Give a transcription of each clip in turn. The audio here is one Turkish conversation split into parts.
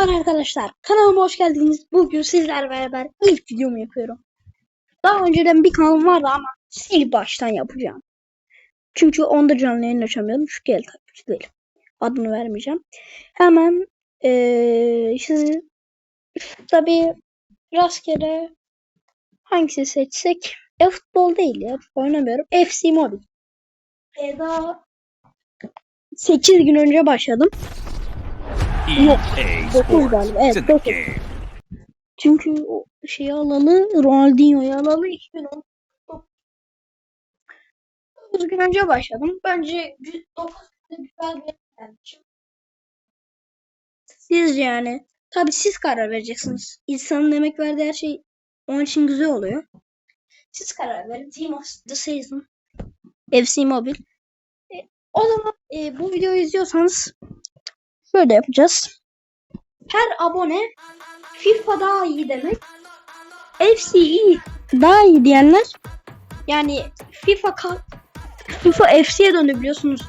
Merhaba arkadaşlar, kanalıma hoş geldiniz. Bugün sizlerle beraber ilk videomu yapıyorum. Daha önceden bir kanalım vardı ama sil baştan yapacağım. Çünkü onda canlı yayın açamıyorum. Çünkü el takipçi değil. Adını vermeyeceğim. Hemen eee sizi tabi rastgele hangisini seçsek e-futbol değil ya. Oynamıyorum. FC Mobile. E, daha 8 gün önce başladım. EA 9 Sports. Evet in the 9. game. Çünkü o şeyi alalı, Ronaldinho'yu alalı 2010. 9 gün önce başladım. Bence 9 güzel bir gelmişim. Siz yani. Tabi siz karar vereceksiniz. İnsanın emek verdiği her şey onun için güzel oluyor. Siz karar verin. Team of the Season. FC Mobile. E, o zaman e, bu videoyu izliyorsanız şöyle yapacağız. Her abone FIFA daha iyi demek. FC iyi daha iyi diyenler yani FIFA FIFA FC'ye döndü biliyorsunuz.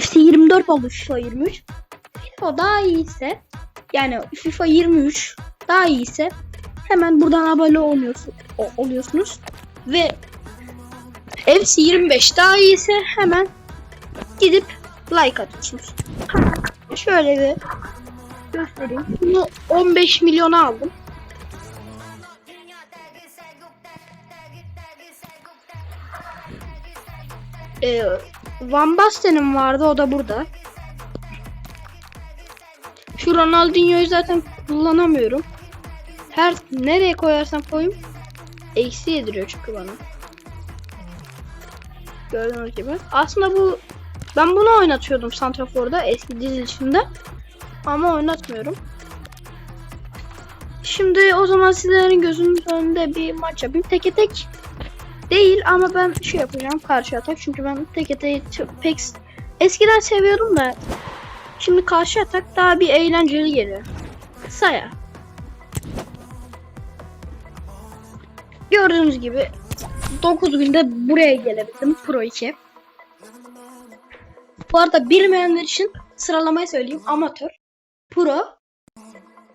FC 24 oldu FIFA 23. FIFA daha iyiyse yani FIFA 23 daha iyiyse hemen buradan abone oluyorsunuz, oluyorsunuz ve FC 25 daha iyiyse hemen gidip like atıyorsunuz. Şöyle bir göstereyim. Bunu 15 milyona aldım. Ee, Van Basten'in vardı o da burada. Şu Ronaldinho'yu zaten kullanamıyorum. Her nereye koyarsam koyayım eksi yediriyor çünkü bana. Gördüğünüz gibi. Aslında bu ben bunu oynatıyordum Santrafor'da eski dizilişimde. Ama oynatmıyorum. Şimdi o zaman sizlerin gözünün önünde bir maç yapayım. Teke tek değil ama ben şey yapacağım karşı atak. Çünkü ben teke tek pek eskiden seviyordum da şimdi karşı atak daha bir eğlenceli geliyor. Saya. Gördüğünüz gibi 9 günde buraya gelebildim Pro 2. Bu arada bilmeyenler için sıralamayı söyleyeyim. Amatör, Pro,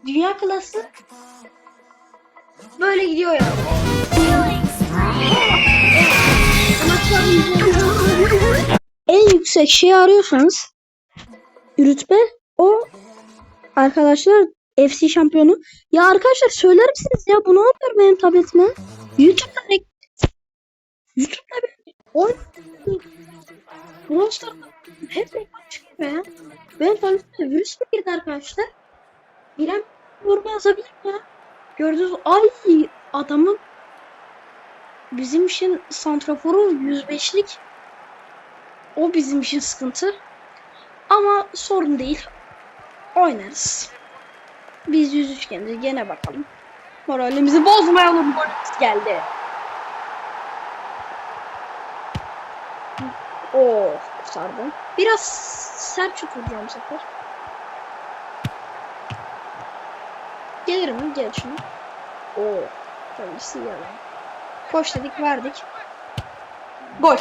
Dünya klası böyle gidiyor ya. En yüksek şey arıyorsanız rütbe o arkadaşlar FC şampiyonu. Ya arkadaşlar söyler misiniz ya bu ne oluyor benim tabletime? YouTube'da? YouTube'da bir Stars'ta hep reklam çıkıyor ya. Benim tabletime virüs mü girdi arkadaşlar? Bilen yorum yazabilir mi ya? Gördünüz ay adamın bizim için santraforu 105'lik o bizim için sıkıntı. Ama sorun değil. Oynarız. Biz 103 gençiz. Gene bakalım. Moralimizi bozmayalım. Golümüz geldi. Oh sardım. Biraz sert vuracağım bu sefer. Gelir? Gel şunu. Oo. Tabii siyah. Koş dedik verdik. Gol.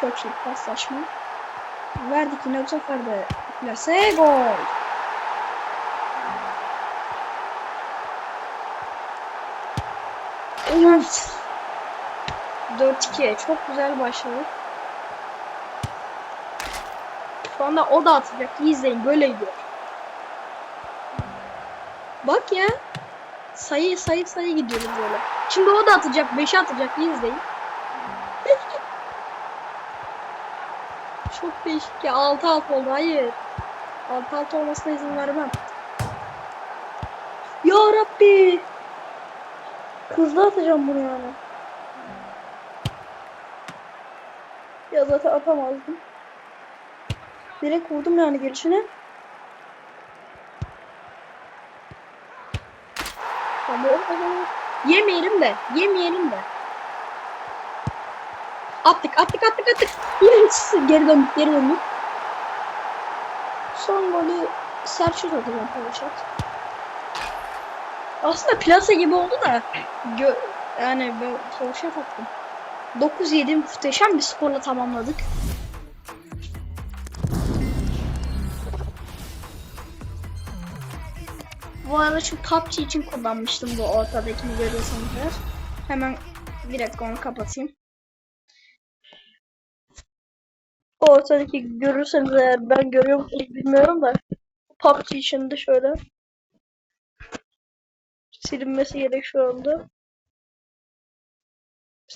Çok iyi paslaşma. Verdik yine bu sefer de plase gol. Evet. 4-2 çok güzel başladı. Şu anda o da atacak. İyi izleyin böyle gidiyor. Bak ya. Sayı sayı sayı gidiyoruz böyle. Şimdi o da atacak. 5'e atacak. İyi izleyin. Çok değişik ya. 6 6 oldu. Hayır. 6 6 olmasına izin vermem. Ya Rabbi. Hızlı atacağım bunu yani. Ya zaten atamazdım. Direkt vurdum yani gelişine. Tamam. Yemeyelim de. Yemeyelim de. Attık attık attık attık. Yes! Geri döndük geri döndük. Son golü sert şut atacağım Pavaşat. Aslında plase gibi oldu da gö yani ben Pavaşat attım. 9-7 muhteşem bir skorla tamamladık. Bu arada şu PUBG için kullanmıştım bu ortadakini görüyorsanız. Hemen bir dakika onu kapatayım. Ortadaki görürseniz eğer ben görüyor musunuz bilmiyorum da PUBG için de şöyle silinmesi gerek şu anda.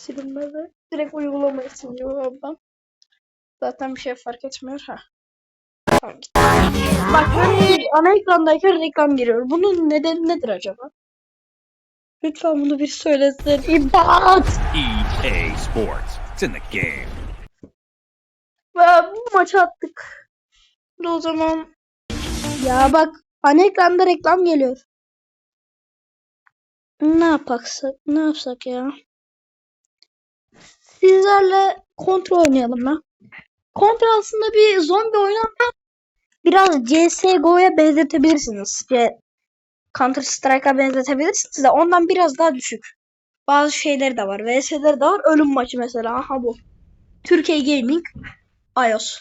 Silinmedi. Direkt uygulamayı siliyor oradan. Zaten bir şey fark etmiyor. ha. Tamam, gitti. Bak böyle ana ekrandayken reklam giriyor. Bunun nedeni nedir acaba? Lütfen bunu bir söylesin. İmdat! EA Sports. It's in the game. Ve bu maçı attık. O zaman ya bak ana ekranda reklam geliyor. Ne yapaksak, ne yapsak ya? Sizlerle kontrol oynayalım ya. Kontrol aslında bir zombi oyunu ama biraz CSGO'ya benzetebilirsiniz. İşte Counter Strike'a benzetebilirsiniz de ondan biraz daha düşük. Bazı şeyleri de var. VS'leri de var. Ölüm maçı mesela. Aha bu. Türkiye Gaming iOS.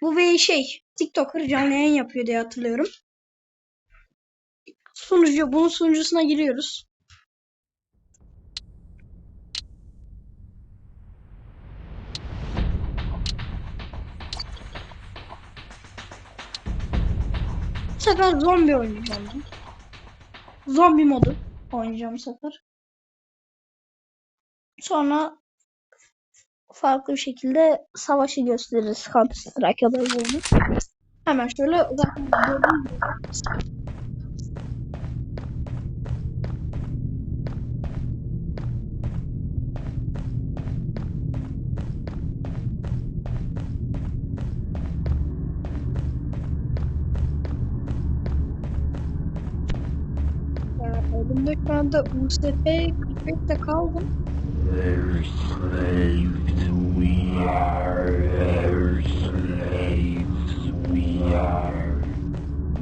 Bu ve şey TikToker canlı yayın yapıyor diye hatırlıyorum. Sunucu, bunun sunucusuna giriyoruz. Bu sefer zombi oynayacağım ben. Zombi modu oynayacağım bu sefer. Sonra farklı bir şekilde savaşı gösteririz Counter Strike ya da bunu. Hemen şöyle zaten Elimde şu anda USP 45'te kaldım.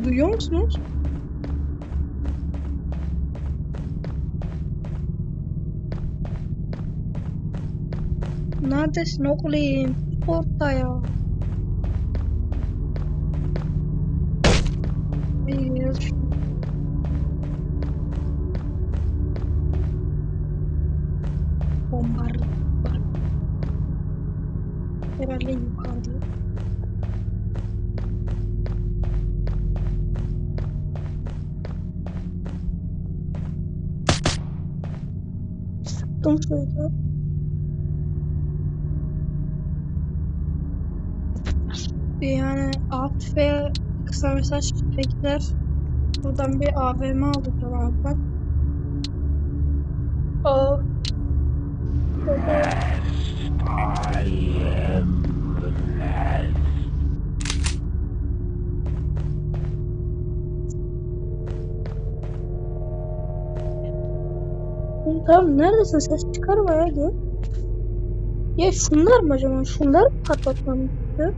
Duyuyor musunuz? Neredesin oğlum? Orada ya. Bir. Bombar. var. Herhalde yukarıda. Sıktım şöyle. Yani alt ve kısa mesaj bekler. Buradan bir AVM aldık bak. Aa. Oğlum Tamam neredesin ses çıkarma ya gel. Ya şunlar mı acaba? Şunlar mı patlatmam gerekiyor?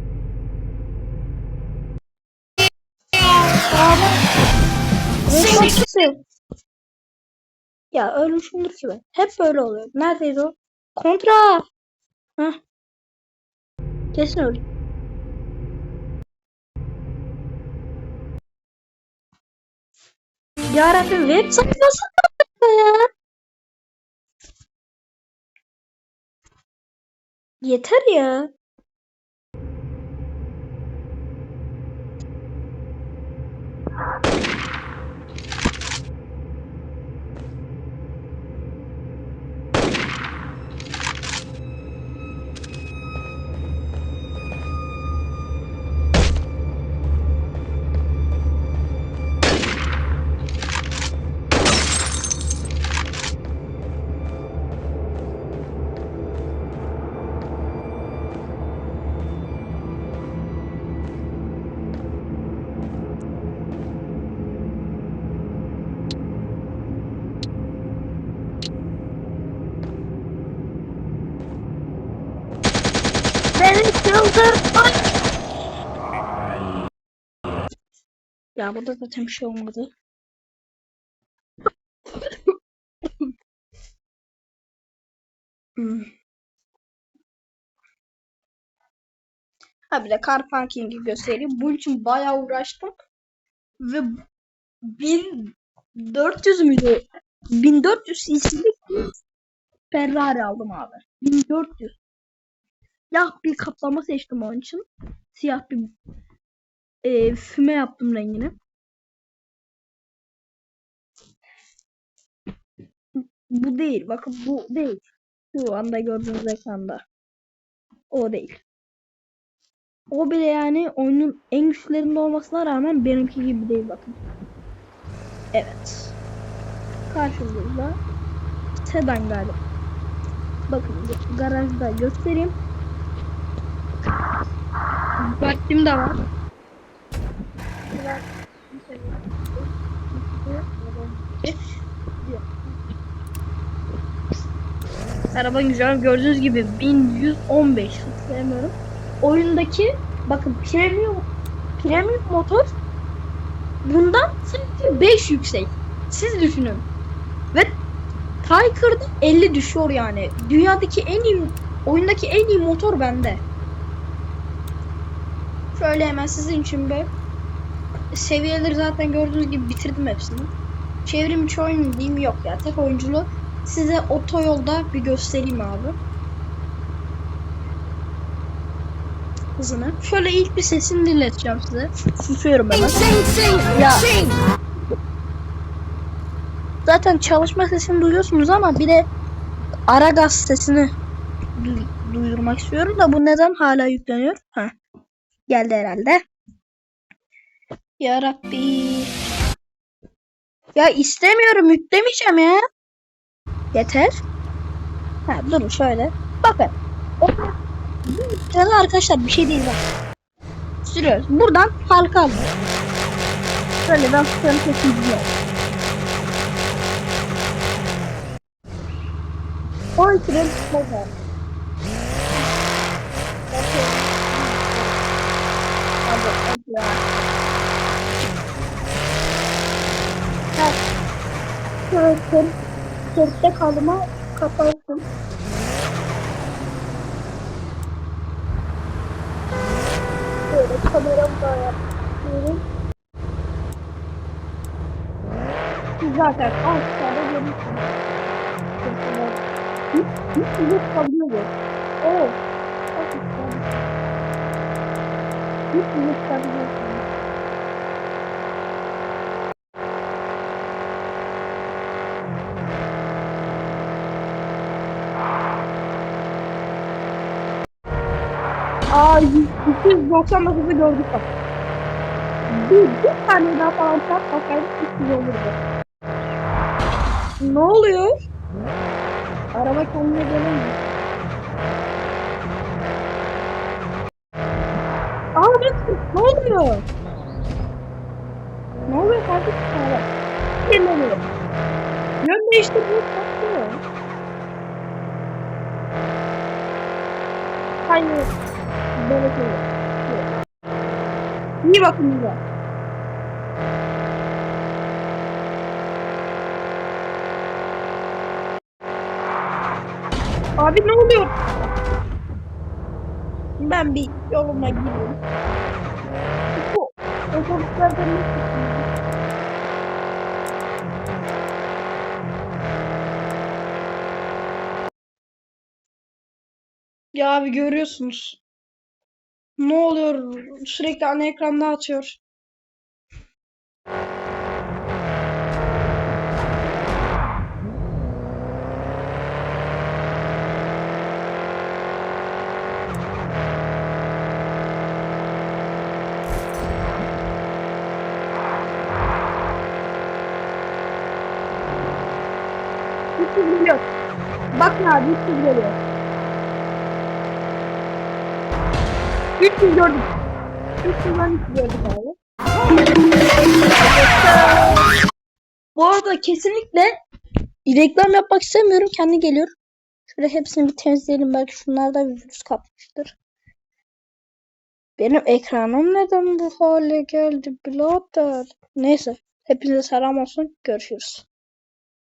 Ya ölmüşümdür ki ben. Hep böyle oluyor. Neredeydi o? Kontra. Heh. Kesin öldü. Yarabbim web sayfası ya. Yeter Ya burada zaten bir şey olmadı. Hmm. Ha bir de car parking'i göstereyim. Bunun için bayağı uğraştım. Ve bir 400 müydü? 1400 cc'lik Ferrari aldım abi. 1400. Siyah bir kaplama seçtim onun için. Siyah bir e, füme yaptım rengini. Bu değil. Bakın bu değil. Şu anda gördüğünüz ekranda. O değil. O bile yani oyunun en güçlerinde olmasına rağmen benimki gibi değil bakın. Evet. Karşımızda sedan galiba. Bakın garajda göstereyim. Vaktim de var. Araba güzel. Gördüğünüz gibi 1115 hiç sevmiyorum. Oyundaki bakın premium premium motor bundan sadece 5 yüksek. Siz düşünün. Ve Tiger'da 50 düşüyor yani. Dünyadaki en iyi oyundaki en iyi motor bende. Şöyle hemen sizin için bir seviyeleri zaten gördüğünüz gibi bitirdim hepsini. Çevrim içi oyun yok ya. Tek oyunculu. Size otoyolda bir göstereyim abi. Hızını. Şöyle ilk bir sesini dinleteceğim size. Susuyorum hemen. Ya. Zaten çalışma sesini duyuyorsunuz ama bir de ara gaz sesini du- duyurmak istiyorum da bu neden hala yükleniyor? Ha. Geldi herhalde. Ya Rabbi. Ya istemiyorum yüklemeyeceğim ya. Yeter. Ha durun şöyle. Bakın. Yükledi arkadaşlar bir şey değil bak. Sürüyoruz. Buradan halka alıyoruz. Şöyle ben tutarım sesini dinliyorum. O süre tutmaz abi. Hadi, hadi ya. Kır, kırkta kalıma kaparsın. Böyle kameramı da yapıyorum. Zaten aşağıda görürsünüz. Hiç, hiç yüzük kalıyor. Oo. Çok güzel. Hiç yüzük kalıyor. Aa, 299'u gördük bak. Bir, bir tane daha falan çarpmasaydık 300 olurdu. Ne oluyor? Araba kendine gelemiyor. Aa bak ne oluyor? Ne oluyor kardeşim sana? Kirleniyor. Yön değiştirmeyi saklıyor. Hayır. Böyle. Yok. İyi bakın bize. Abi ne oluyor? Ben bir yoluma gireyim. Bu otobüslerden ne? Ya abi görüyorsunuz. Ne oluyor? Sürekli ana ekranda atıyor. Üç yüz geliyor. Bakın abi 300 geliyor. 300 gördük. 300'den 300 gördük abi. Bu arada kesinlikle reklam yapmak istemiyorum. Kendi geliyor. Şöyle hepsini bir temizleyelim. Belki şunlarda virüs kapmıştır. Benim ekranım neden bu hale geldi birader? Neyse. Hepinize selam olsun. Görüşürüz.